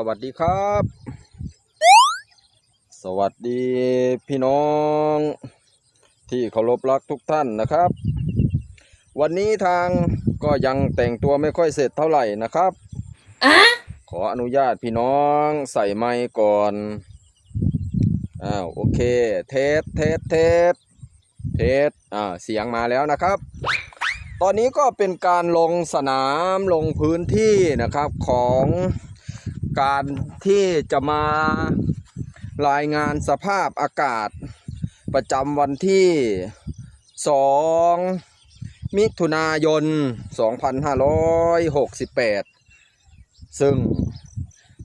สวัสดีครับ สวัสดีพี่น้อง ที่เคารพรักทุกท่านนะครับ วันนี้ทางก็ยังแต่งตัวไม่ค่อยเสร็จเท่าไหร่นะครับ ขออนุญาตพี่น้องใส่ไมค์ก่อน อ้าวโอเค เทสเทสเทสเทสอ่าเสียงมาแล้วนะครับตอนนี้ก็เป็นการลงสนามลงพื้นที่นะครับของ การที่จะมารายงานสภาพอากาศ ประจำวันที่ 2 มิถุนายน 2568 ซึ่ง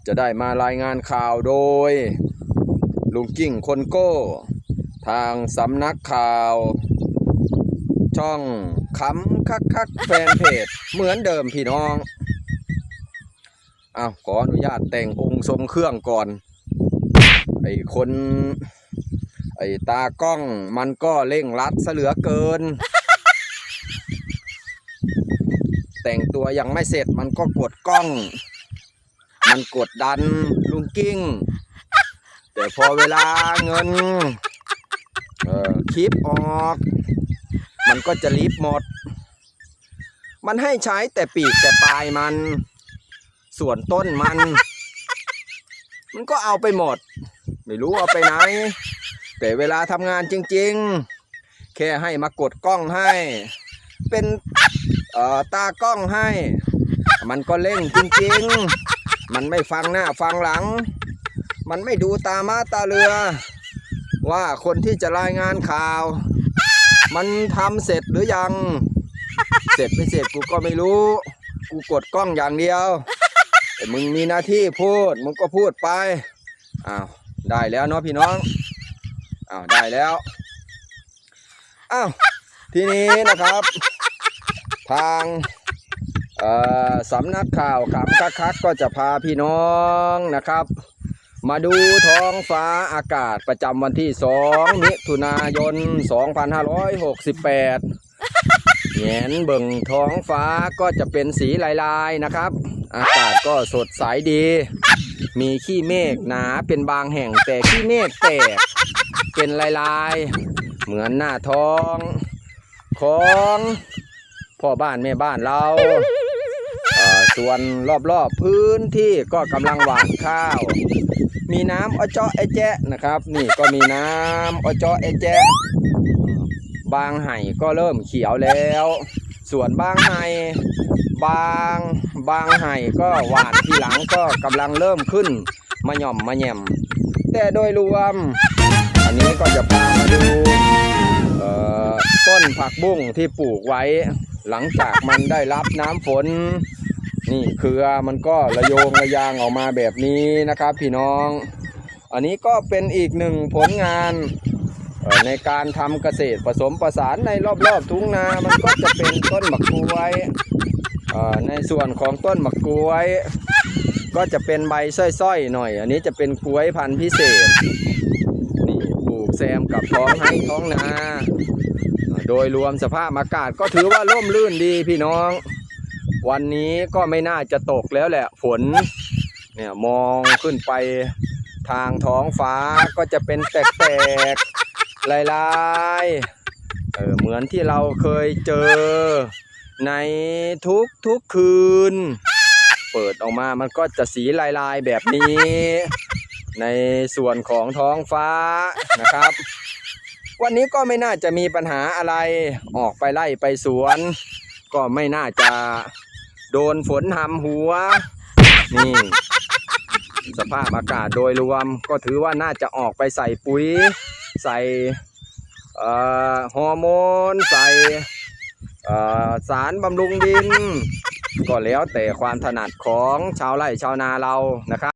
จะได้มารายงานข่าวโดย ลุงกิ้งคนโก้ ทางสำนักข่าว ช่องคำคักคักแฟนเพจเหมือนเดิมพี่น้อง อ้าวขออนุญาตแต่งองค์ทรงเครื่องก่อน ไอ้คน ไอ้ตากล้องมันก็เร่งรัดซะเหลือเกิน แต่งตัวยังไม่เสร็จมันก็กดกล้อง มันกดดันลุงกิ้ง แต่พอเวลาเงิน เออคลิปออก มันก็จะรีบหมด มันให้ใช้แต่ปีกแต่ปลายมัน ส่วนต้นมัน มันก็เอาไปหมด ไม่รู้เอาไปไหน แต่เวลาทำงานจริง ๆ แค่ให้มากดกล้องให้ เป็นเอ่อตากล้องให้ มันก็เล่นจริง ๆ มันไม่ฟังหน้าฟังหลัง มันไม่ดูตามาตาเรือ ว่าคนที่จะรายงานข่าว มันทำเสร็จหรือยัง เสร็จไม่เสร็จกูก็ไม่รู้ กูกดกล้องอย่างเดียว แต่มึงมีหน้าที่พูด มึงก็พูดไปอ้าวได้แล้วเนาะพี่น้องอ้าวได้แล้วอ้าวทีนี้นะครับ ทางสำนักข่าวขำคักคัก ก็จะพาพี่น้องนะครับ มาดูท้องฟ้าอากาศประจำวันที่ 2 มิถุนายน 2568แงนเบิ่งท้องฟ้าก็จะเป็นสีลาย ๆ นะครับ อากาศก็สดใสดี มีขี้เมฆหนาเป็นบางแห่งแต่ขี้เมฆแตกเป็นลายๆ เหมือนหน้าท้อง ของพ่อบ้านแม่บ้านเราส่วนรอบๆพื้นที่ก็กำลังหว่านข้าว มีน้ำอเจาะไอแจ๊ะนะครับ นี่ก็มีน้ำอเจาะไอแจ๊ะบางไห่ก็เริ่มเขียวแล้ว ส่วนบางไห่บางบางไห่ก็หวานทีหลังก็กำลังเริ่มขึ้น มาหย่อมมาแหย่มแต่โดยรวม อันนี้ก็จะพามาดูเอ่อต้นผักบุ้งที่ปลูกไว้ หลังจากมันได้รับน้ำฝน นี่เครือมันก็ระโยงระยางออกมาแบบนี้นะครับ พี่น้อง อันนี้ก็เป็นอีกหนึ่งผลงาน ในการทำเกษตรผสมประสานในรอบๆทุ่งนา มันก็จะเป็นต้นมะกรูวยในส่วนของต้นมะกรูวย ก็จะเป็นใบส้อยๆ หน่อย อันนี้จะเป็นกล้วยพันธุ์พิเศษนี่ปลูกแซมกับท้องให้ท้องนา โดยรวมสภาพอากาศก็ถือว่าร่มรื่นดีพี่น้อง วันนี้ก็ไม่น่าจะตกแล้วแหละฝนเนี่ยมองขึ้นไปทางท้องฟ้าก็จะเป็นแตกๆ ลายๆเออเหมือนที่เราเคยเจอ ในทุกทุกๆคืน เปิดออกมามันก็จะสีลายๆแบบนี้ ในส่วนของท้องฟ้านะครับ วันนี้ก็ไม่น่าจะมีปัญหาอะไรออกไปไล่ไปสวน ก็ไม่น่าจะโดนฝนทำหัว นี่สภาพอากาศโดยรวมก็ถือว่าน่าจะออกไปใส่ปุ๋ย ใส่ฮอร์โมน ใส่สารบำรุงดิน ก็แล้วแต่ความถนัดของชาวไร่ชาวนาเรานะครับ